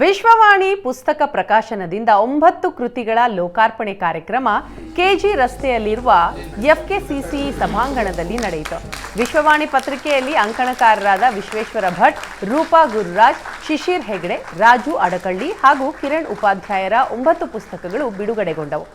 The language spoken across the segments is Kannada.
ವಿಶ್ವವಾಣಿ ಪುಸ್ತಕ ಪ್ರಕಾಶನದಿಂದ ಒಂಬತ್ತು ಕೃತಿಗಳ ಲೋಕಾರ್ಪಣೆ ಕಾರ್ಯಕ್ರಮ ಕೆಜಿ ರಸ್ತೆಯಲ್ಲಿರುವ ಎಫ್ಕೆಸಿಸಿ ಸಭಾಂಗಣದಲ್ಲಿ ನಡೆಯಿತು. ವಿಶ್ವವಾಣಿ ಪತ್ರಿಕೆಯಲ್ಲಿ ಅಂಕಣಕಾರರಾದ ವಿಶ್ವೇಶ್ವರ ಭಟ್, ರೂಪಾ ಗುರುರಾಜ್, ಶಿಶಿರ್ ಹೆಗ್ಡೆ, ರಾಜು ಅಡಕಳ್ಳಿ ಹಾಗೂ ಕಿರಣ್ ಉಪಾಧ್ಯಾಯರ ಒಂಬತ್ತು ಪುಸ್ತಕಗಳು ಬಿಡುಗಡೆಗೊಂಡವು.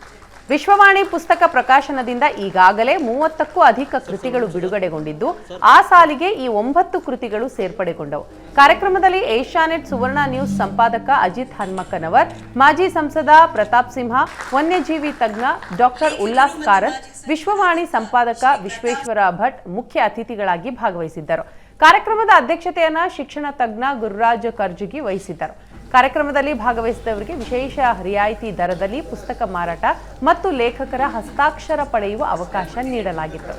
ವಿಶ್ವವಾಣಿ ಪುಸ್ತಕ ಪ್ರಕಾಶನದಿಂದ ಈಗಾಗಲೇ ಮೂವತ್ತಕ್ಕೂ ಅಧಿಕ ಕೃತಿಗಳು ಬಿಡುಗಡೆಗೊಂಡಿದ್ದು, ಆ ಸಾಲಿಗೆ ಈ ಒಂಬತ್ತು ಕೃತಿಗಳು ಸೇರ್ಪಡೆಗೊಂಡವು. ಕಾರ್ಯಕ್ರಮದಲ್ಲಿ ಏಷ್ಯಾನೆಟ್ ಸುವರ್ಣ ನ್ಯೂಸ್ ಸಂಪಾದಕ ಅಜಿತ್ ಹನ್ಮಕ್ಕನವರ್ ಮಾಜಿ ಸಂಸದ ಪ್ರತಾಪ್ ಸಿಂಹ, ವನ್ಯಜೀವಿ ತಜ್ಞ ಡಾಕ್ಟರ್ ಉಲ್ಲಾಸ್ ಕಾರತ್, ವಿಶ್ವವಾಣಿ ಸಂಪಾದಕ ವಿಶ್ವೇಶ್ವರ ಭಟ್ ಮುಖ್ಯ ಅತಿಥಿಗಳಾಗಿ ಭಾಗವಹಿಸಿದ್ದರು. ಕಾರ್ಯಕ್ರಮದ ಅಧ್ಯಕ್ಷತೆಯನ್ನ ಶಿಕ್ಷಣ ತಜ್ಞ ಗುರುರಾಜ್ ಕರ್ಜಗಿ ವಹಿಸಿದ್ದರು. ಕಾರ್ಯಕ್ರಮದಲ್ಲಿ ಭಾಗವಹಿಸಿದವರಿಗೆ ವಿಶೇಷ ರಿಯಾಯಿತಿ ದರದಲ್ಲಿ ಪುಸ್ತಕ ಮಾರಾಟ ಮತ್ತು ಲೇಖಕರ ಹಸ್ತಾಕ್ಷರ ಪಡೆಯುವ ಅವಕಾಶ ನೀಡಲಾಗಿತ್ತು.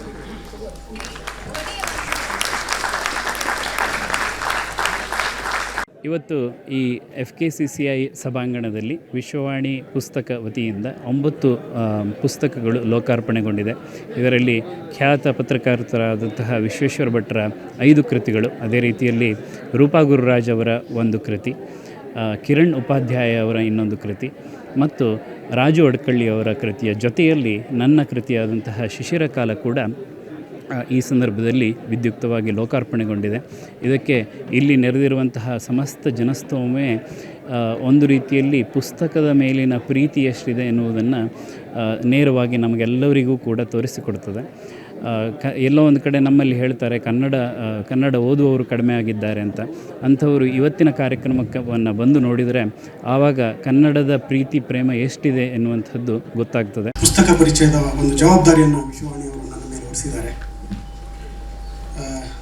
ಇವತ್ತು ಈ F K C C I ಸಭಾಂಗಣದಲ್ಲಿ ವಿಶ್ವವಾಣಿ ಪುಸ್ತಕ ವತಿಯಿಂದ ಒಂಬತ್ತು ಪುಸ್ತಕಗಳು ಲೋಕಾರ್ಪಣೆಗೊಂಡಿದೆ. ಇದರಲ್ಲಿ ಖ್ಯಾತ ಪತ್ರಕರ್ತರಾದಂತಹ ವಿಶ್ವೇಶ್ವರ ಭಟ್ರ ಐದು ಕೃತಿಗಳು. ಅದೇ ರೀತಿಯಲ್ಲಿ ರೂಪಾ ಗುರುರಾಜ್ ಅವರ ಒಂದು ಕೃತಿ. ಕಿರಣ್ ಉಪಾಧ್ಯಾಯ ಅವರ ಇನ್ನೊಂದು ಕೃತಿ ಮತ್ತು ರಾಜು ಅಡ್ಕಳ್ಳಿ ಅವರ ಕೃತಿಯ ಜೊತೆಯಲ್ಲಿ ನನ್ನ ಕೃತಿಯಾದಂತಹ ಶಿಶಿರ ಕಾಲ ಕೂಡ ಈ ಸಂದರ್ಭದಲ್ಲಿ ವಿದ್ಯುಕ್ತವಾಗಿ ಲೋಕಾರ್ಪಣೆಗೊಂಡಿದೆ. ಇದಕ್ಕೆ ಇಲ್ಲಿ ನೆರೆದಿರುವಂತಹ ಸಮಸ್ತ ಜನಸ್ತೋಮೆ ಒಂದು ರೀತಿಯಲ್ಲಿ ಪುಸ್ತಕದ ಮೇಲಿನ ಪ್ರೀತಿ ಎಷ್ಟಿದೆ ಎನ್ನುವುದನ್ನು ನೇರವಾಗಿ ನಮಗೆಲ್ಲರಿಗೂ ಕೂಡ ತೋರಿಸಿಕೊಡ್ತದೆ ಕ, ಎಲ್ಲೋ ಒಂದು ಕಡೆ ನಮ್ಮಲ್ಲಿ ಹೇಳ್ತಾರೆ, ಕನ್ನಡ ಕನ್ನಡ ಓದುವವರು ಕಡಿಮೆ ಆಗಿದ್ದಾರೆ ಅಂತ. ಅಂಥವರು ಇವತ್ತಿನ ಕಾರ್ಯಕ್ರಮವನ್ನು ಬಂದು ನೋಡಿದರೆ ಆವಾಗ ಕನ್ನಡದ ಪ್ರೀತಿ, ಪ್ರೇಮ ಎಷ್ಟಿದೆ ಎನ್ನುವಂಥದ್ದು ಗೊತ್ತಾಗ್ತದೆ. ಪುಸ್ತಕ ಪರಿಚಯದ ಒಂದು ಜವಾಬ್ದಾರಿಯನ್ನು ವಿಶ್ವವಾಣಿಯವರು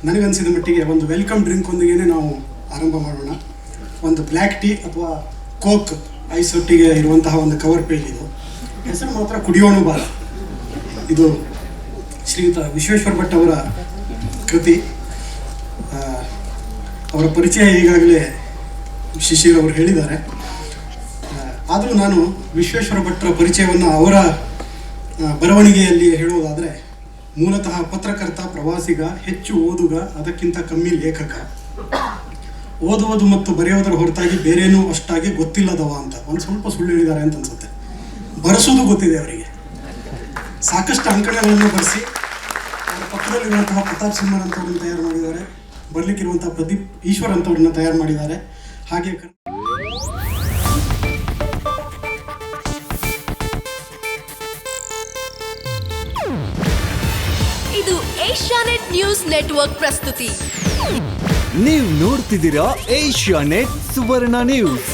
ನನಗನ್ಸಿದ ಮಟ್ಟಿಗೆ ಒಂದು ವೆಲ್ಕಮ್ ಡ್ರಿಂಕ್ ಒಂದಿಗೆ ನಾವು ಆರಂಭ ಮಾಡೋಣ. ಒಂದು ಬ್ಲ್ಯಾಕ್ ಟೀ ಅಥವಾ ಕೋಕ್ ಐಸ್ ಒಟ್ಟಿಗೆ ಇರುವಂತಹ ಒಂದು ಕವರ್ ಪೇಜ್ ಇದು. ಹೆಸರು ಮಾತ್ರ ಕುಡಿಯೋಣ ಬಾರ. ಇದು ಶ್ರೀಯುತ ವಿಶ್ವೇಶ್ವರ ಭಟ್ ಅವರ ಕೃತಿ. ಅವರ ಪರಿಚಯ ಈಗಾಗಲೇ ಶಿಶಿರ್ ಅವರು ಹೇಳಿದ್ದಾರೆ. ಆದರೂ ನಾನು ವಿಶ್ವೇಶ್ವರ ಭಟ್ರ ಪರಿಚಯವನ್ನು ಅವರ ಬರವಣಿಗೆಯಲ್ಲಿ ಹೇಳುವುದಾದರೆ, ಮೂಲತಃ ಪತ್ರಕರ್ತ, ಪ್ರವಾಸಿಗ, ಹೆಚ್ಚು ಓದುಗ, ಅದಕ್ಕಿಂತ ಕಮ್ಮಿ ಲೇಖಕ. ಓದುವುದು ಮತ್ತು ಬರೆಯೋದರ ಹೊರತಾಗಿ ಬೇರೇನೂ ಅಷ್ಟಾಗಿ ಗೊತ್ತಿಲ್ಲದವ ಅಂತ. ಒಂದು ಸ್ವಲ್ಪ ಸುಳ್ಳು ಹೇಳಿದ್ದಾರೆ ಅಂತ ಅನ್ಸುತ್ತೆ. ಬರೆಸೋದು ಗೊತ್ತಿದೆ ಅವರಿಗೆ. ಸಾಕಷ್ಟು ಅಂಕಣಗಳನ್ನು ಬರೆಸಿ ಪಕ್ಕದಲ್ಲಿರುವಂತಹ ಪ್ರತಾಪ್ ಸಿಂಹನ್ ಅಂತವ್ರನ್ನ ತಯಾರು ಮಾಡಿದ್ದಾರೆ. ಬರ್ಲಿಕ್ಕಿರುವಂತಹ ಪ್ರದೀಪ್ ಈಶ್ವರ್ ಅಂತವ್ರನ್ನ ತಯಾರು ಮಾಡಿದ್ದಾರೆ. ಹಾಗೆ ಇದು ಏಷ್ಯಾನೆಟ್ ನ್ಯೂಸ್ ನೆಟ್ವರ್ಕ್ ಪ್ರಸ್ತುತಿ. ನೀವು ನೋಡ್ತಿದ್ದೀರಾ ಏಷ್ಯಾ ನೆಟ್ ಸುವರ್ಣ ನ್ಯೂಸ್.